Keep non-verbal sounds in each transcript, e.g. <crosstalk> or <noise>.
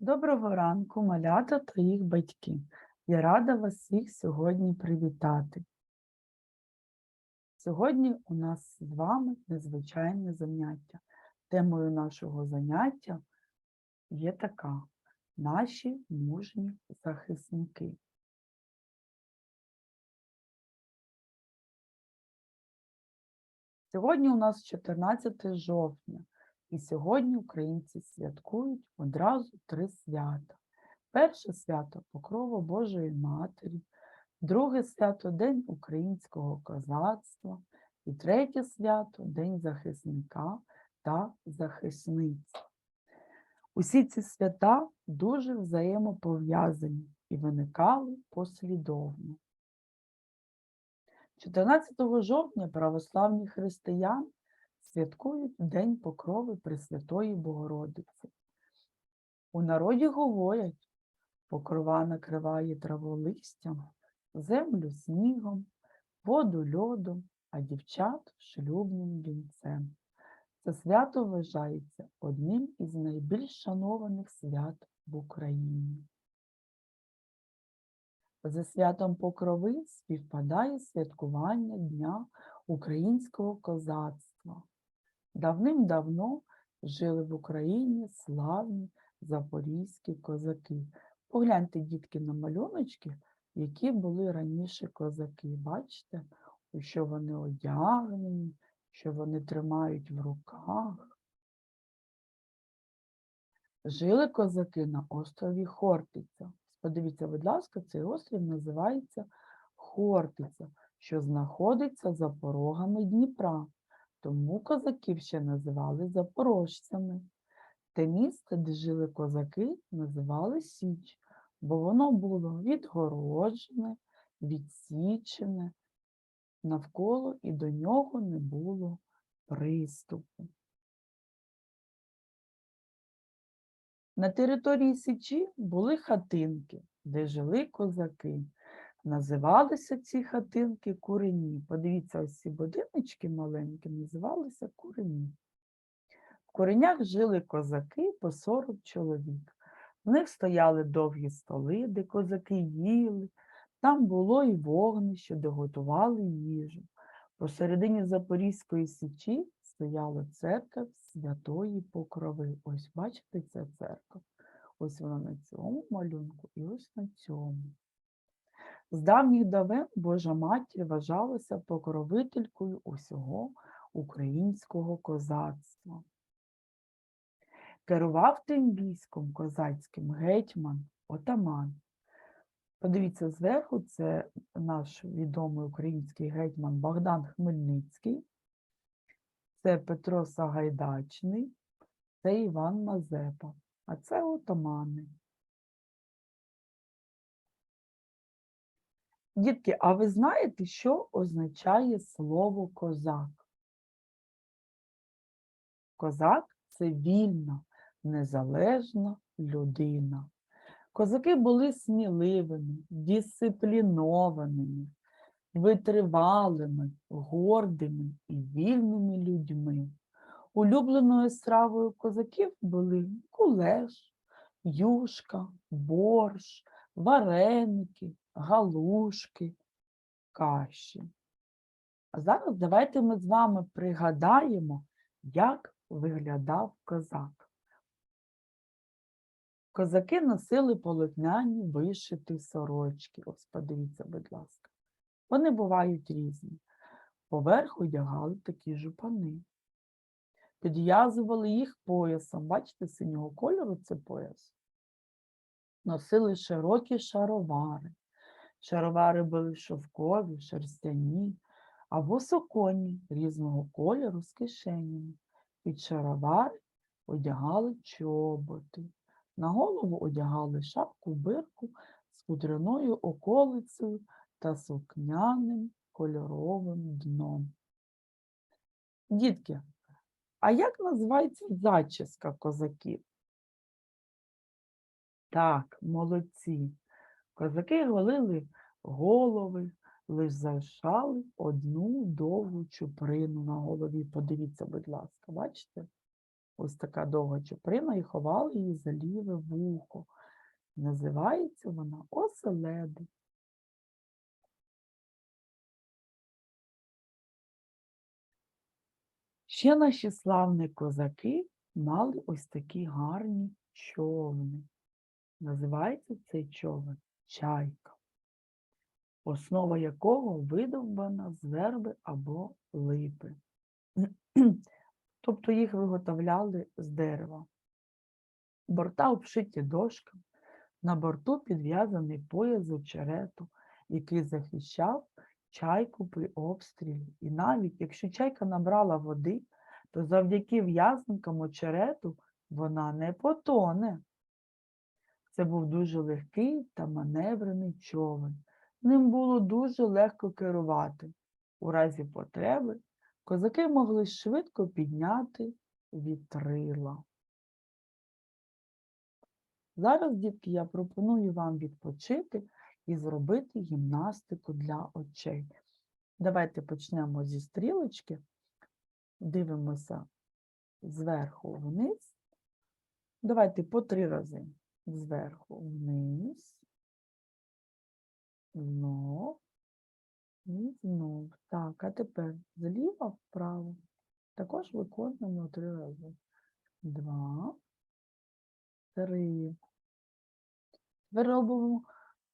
Доброго ранку, малята та їх батьки. Я рада вас всіх сьогодні привітати. Сьогодні у нас з вами незвичайне заняття. Темою нашого заняття є така наші мужні захисники. Сьогодні у нас 14 жовтня. І сьогодні українці святкують одразу три свята. Перше свято Покрова Божої Матері, друге свято День українського козацтва і третє свято День захисника та захисниць. Усі ці свята дуже взаємопов'язані і виникали послідовно. 14 жовтня православні християни святкують День Покрови Пресвятої Богородиці. У народі говорять, покрова накриває траву листям, землю снігом, воду льодом, а дівчат шлюбним вінцем. Це свято вважається одним із найбільш шанованих свят в Україні. За святом Покрови співпадає святкування Дня українського козацтва. Давним-давно жили в Україні славні запорізькі козаки. Погляньте, дітки, на малюночки, які були раніше козаки. Бачите, що вони одягнені, що вони тримають в руках. Жили козаки на острові Хортиця. Подивіться, будь ласка, цей острів називається Хортиця, що знаходиться за порогами Дніпра. Тому козаків ще називали запорожцями. Те місце, де жили козаки, називали Січ, бо воно було відгороджене, відсічене, навколо і до нього не було приступу. На території Січі були хатинки, де жили козаки. Називалися ці хатинки курені. Подивіться, ось ці будиночки маленькі називалися курені. В куренях жили козаки по 40 чоловік. В них стояли довгі столи, де козаки їли. Там було і вогнище, де готували їжу. Посередині Запорізької січі стояла церква Святої Покрови. Ось бачите ця церква? Ось вона на цьому малюнку і ось на цьому. З давніх давен Божа матір вважалася покровителькою усього українського козацтва. Керував тим військом козацьким гетьман, отаман. Подивіться зверху, це наш відомий український гетьман Богдан Хмельницький, це Петро Сагайдачний, це Іван Мазепа, а це отамани. Дітки, а ви знаєте, що означає слово козак? Козак це вільна, незалежна людина. Козаки були сміливими, дисциплінованими, витривалими, гордими і вільними людьми. Улюбленою стравою козаків були кулеш, юшка, борщ, вареники, галушки, каші. А зараз давайте ми з вами пригадаємо, як виглядав козак. Козаки носили полотняні вишиті сорочки. Ось подивіться, будь ласка. Вони бувають різні. Поверх одягали такі жупани. Підв'язували їх поясом. Бачите, синього кольору це пояс. Носили широкі шаровари. Шаровари були шовкові, шерстяні або суконні різного кольору з кишенями. Під шаровари одягали чоботи. На голову одягали шапку бирку з кудряною околицею та сукняним кольоровим дном. Дітки, а як називається зачіска козаків? Так, молодці. Козаки голили голови, лиш залишали одну довгу чуприну на голові. Подивіться, будь ласка, бачите? ось така довга чуприна, і ховали її за ліве вухо. Називається вона оселеди. Ще наші славні козаки мали ось такі гарні човни. Називається цей човен чайка, основа якого видовбана з верби або липи. <clears throat> Тобто їх виготовляли з дерева. Борта обшиті дошками, на борту підв'язаний пояс очерету, який захищав чайку при обстрілі. І навіть якщо чайка набрала води, то завдяки в'язанкам очерету вона не потоне. Це був дуже легкий та маневрений човен. Ним було дуже легко керувати. У разі потреби козаки могли швидко підняти вітрила. Зараз, дітки, я пропоную вам відпочити і зробити гімнастику для очей. Давайте почнемо зі стрілочки, дивимося зверху вниз. Давайте по три рази. Зверху вниз, знов і знов. Так, а тепер зліва вправо. Також виконуємо три рази. Два, три. Тепер робимо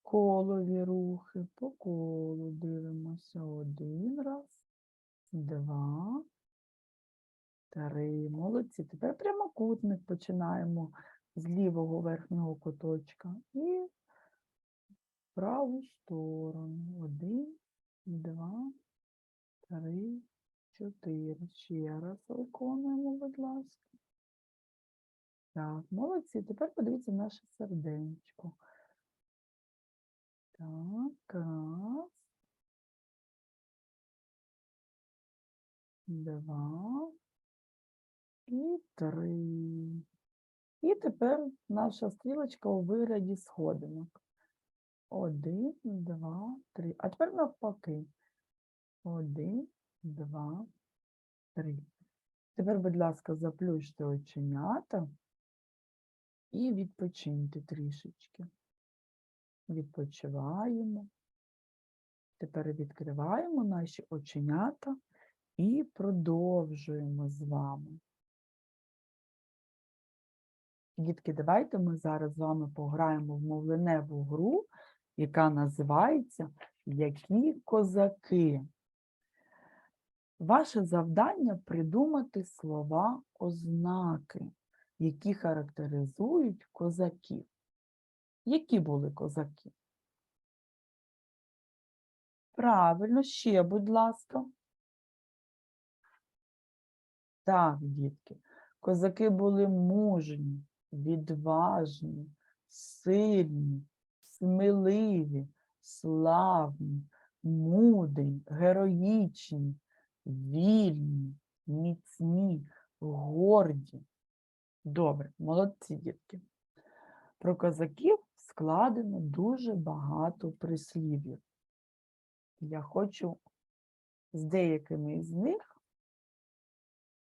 колові рухи. По колу дивимося. Один раз, два, три. Молодці. Тепер прямокутник починаємо з лівого верхнього куточка і в праву сторону. Один, два, три, чотири. Ще раз виконуємо, будь ласка. Так, молодці. Тепер подивіться наше серденько. Так, раз. Два. І три. І тепер наша стрілочка у вигляді сходинок. Один, два, три. А тепер навпаки. Один, два, три. Тепер, будь ласка, заплющте оченята і відпочиньте трішечки. Відпочиваємо. Тепер відкриваємо наші оченята і продовжуємо з вами. Дітки, давайте ми зараз з вами пограємо в мовленеву гру, яка називається Які козаки. Ваше завдання придумати слова ознаки, які характеризують козаків. Які були козаки? Правильно, ще, будь ласка. Так, дітки, козаки були мужні, відважні, сильні, сміливі, славні, мудрі, героїчні, вільні, міцні, горді. Добре, молодці дітки. Про козаків складено дуже багато прислів'їв. Я хочу з деякими з них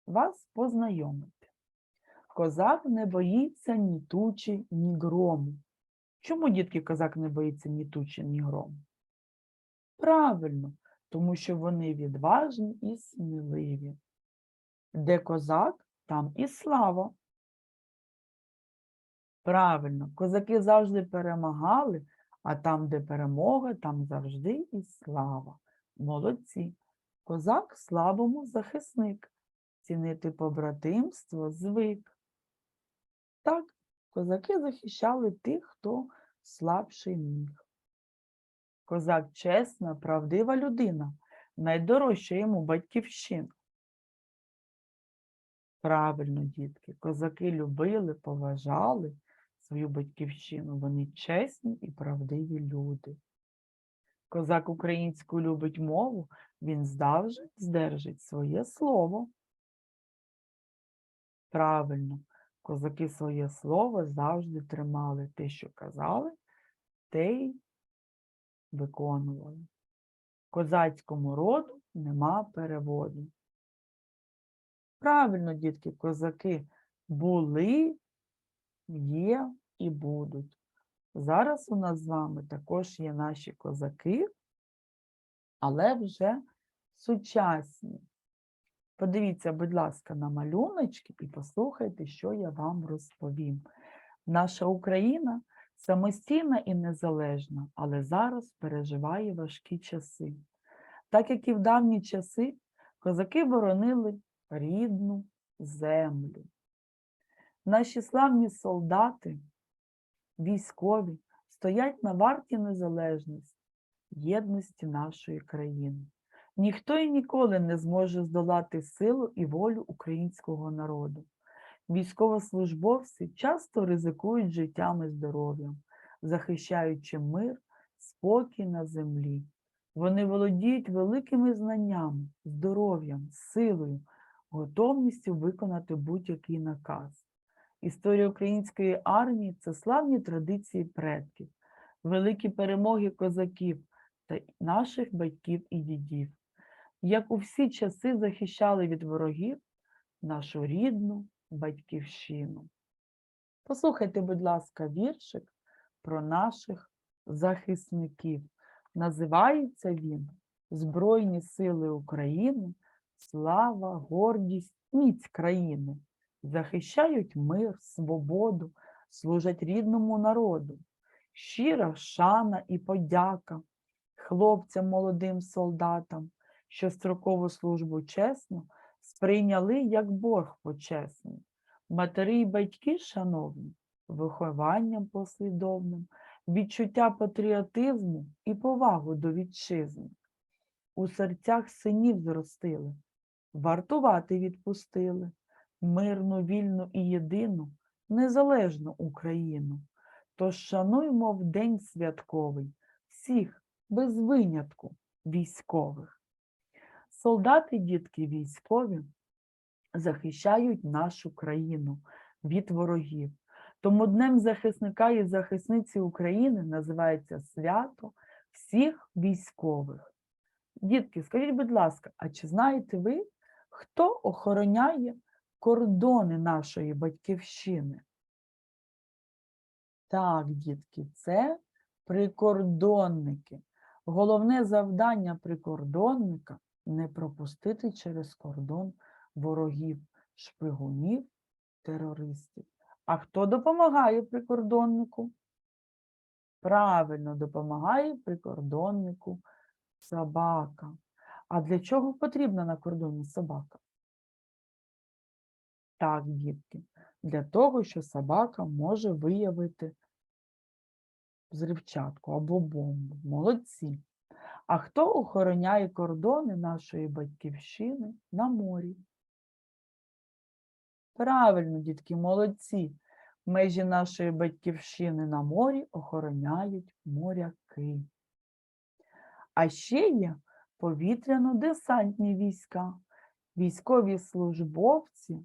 вас познайомити. Козак не боїться ні тучі, ні грому. Чому, дітки, козак не боїться ні тучі, ні грому? Правильно, тому що вони відважні і сміливі. Де козак, там і слава. Правильно, козаки завжди перемагали, а там, де перемога, там завжди і слава. Молодці. Козак слабому захисник. Цінити побратимство звик. Так, козаки захищали тих, хто слабший міг. Козак чесна, правдива людина, найдорожча йому батьківщина. Правильно, дітки, козаки любили, поважали свою батьківщину. Вони чесні і правдиві люди. Козак українську любить мову, він здавжить, здержить своє слово. Правильно, козаки своє слово завжди тримали те, що казали, те й виконували. Козацькому роду нема переводу. Правильно, дітки, козаки були, є і будуть. Зараз у нас з вами також є наші козаки, але вже сучасні. Подивіться, будь ласка, на малюночки і послухайте, що я вам розповім. Наша Україна самостійна і незалежна, але зараз переживає важкі часи. Так як і в давні часи, козаки боронили рідну землю. Наші славні солдати, військові стоять на варті незалежності, єдності нашої країни. Ніхто і ніколи не зможе здолати силу і волю українського народу. Військовослужбовці часто ризикують життям і здоров'ям, захищаючи мир, спокій на землі. Вони володіють великими знаннями, здоров'ям, силою, готовністю виконати будь-який наказ. Історія української армії це славні традиції предків, великі перемоги козаків та наших батьків і дідів, як у всі часи захищали від ворогів нашу рідну батьківщину. Послухайте, будь ласка, віршик про наших захисників. Називається він Збройні сили України, слава, гордість, міць країни. Захищають мир, свободу, служать рідному народу. Щира шана і подяка хлопцям молодим солдатам, що строкову службу чесно сприйняли як борг почесний. Матері й батьки, шановні, вихованням послідовним, відчуття патріотизму і повагу до вітчизни. У серцях синів зростили, вартувати відпустили, мирну, вільну і єдину, незалежну Україну. Тож шануймо в день святковий всіх без винятку військових. Солдати, дітки військові захищають нашу країну від ворогів. Тому Днем захисника і захисниці України називається свято всіх військових. Дітки, скажіть, будь ласка, а чи знаєте ви, хто охороняє кордони нашої батьківщини? Так, дітки, це прикордонники. Головне завдання прикордонника не пропустити через кордон ворогів, шпигунів, терористів. А хто допомагає прикордоннику? Правильно допомагає прикордоннику собака. А для чого потрібна на кордоні собака? Так, дітки, для того, що собака може виявити взривчатку або бомбу. Молодці. А хто охороняє кордони нашої батьківщини на морі? Правильно, дітки, молодці. Межі нашої батьківщини на морі охороняють моряки. А ще є повітряно-десантні війська, військові службовці.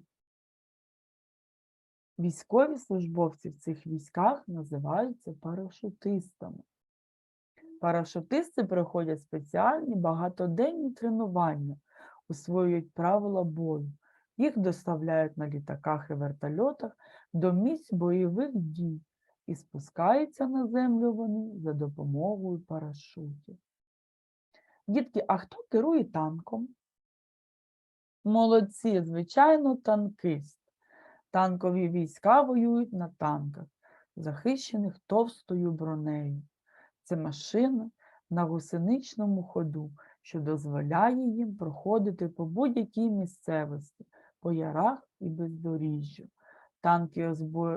Військові службовці в цих військах називаються парашутистами. Парашутисти проходять спеціальні багатоденні тренування, усвоюють правила бою. Їх доставляють на літаках і вертольотах до місць бойових дій і спускаються на землю вони за допомогою парашутів. Дітки, а хто керує танком? Молодці, звичайно, танкист. Танкові війська воюють на танках, захищених товстою бронею. Це машина на гусеничному ходу, що дозволяє їм проходити по будь-якій місцевості, по ярах і бездоріжжю. Танки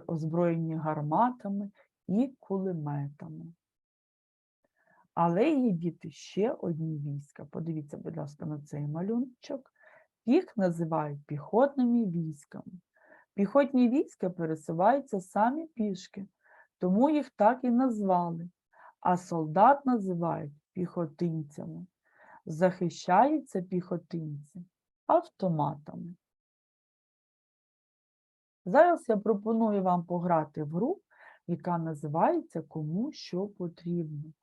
озброєні гарматами і кулеметами. Але є діти ще одні війська. Подивіться, будь ласка, на цей малюночок. Їх називають піхотними військами. Піхотні війська пересуваються самі пішки, тому їх так і назвали, а солдат називають піхотинцями. Захищаються піхотинці автоматами. Зараз я пропоную вам пограти в гру, яка називається Кому що потрібно.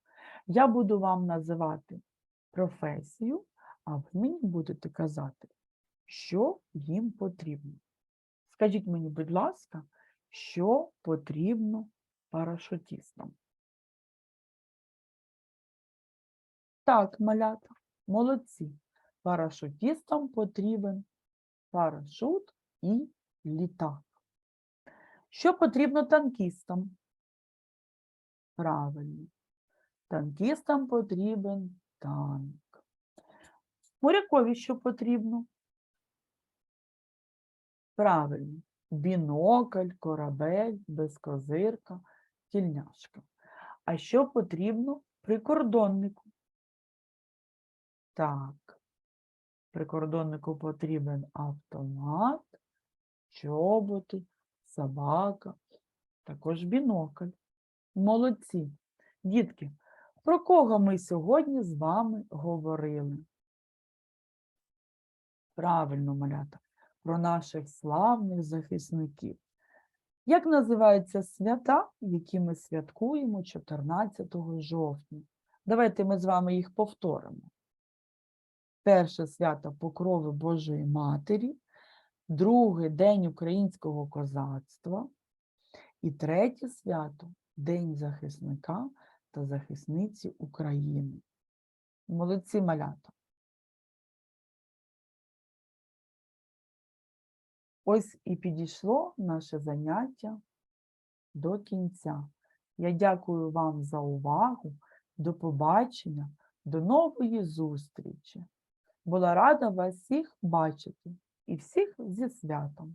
Я буду вам називати професію, а ви мені будете казати, що їм потрібно. Скажіть мені, будь ласка, що потрібно парашутістам? Так, малята, молодці. Парашутістам потрібен парашут і літак. Що потрібно танкістам? Правильно. Танкістам потрібен танк. Морякові що потрібно? Правильно. Бінокль, корабель, безкозирка, тільняшка. А що потрібно прикордоннику? Так. Прикордоннику потрібен автомат, чоботи, собака, також бінокль. Молодці. Дітки, про кого ми сьогодні з вами говорили? Правильно, малята, про наших славних захисників. Як називаються свята, які ми святкуємо 14 жовтня? Давайте ми з вами їх повторимо. Перше свято Покрови Божої Матері, друге День українського козацтва і третє свято День захисника та захисниці України. Молодці малята. Ось і підійшло наше заняття до кінця. Я дякую вам за увагу. До побачення, до нової зустрічі. Була рада вас всіх бачити і всіх зі святом.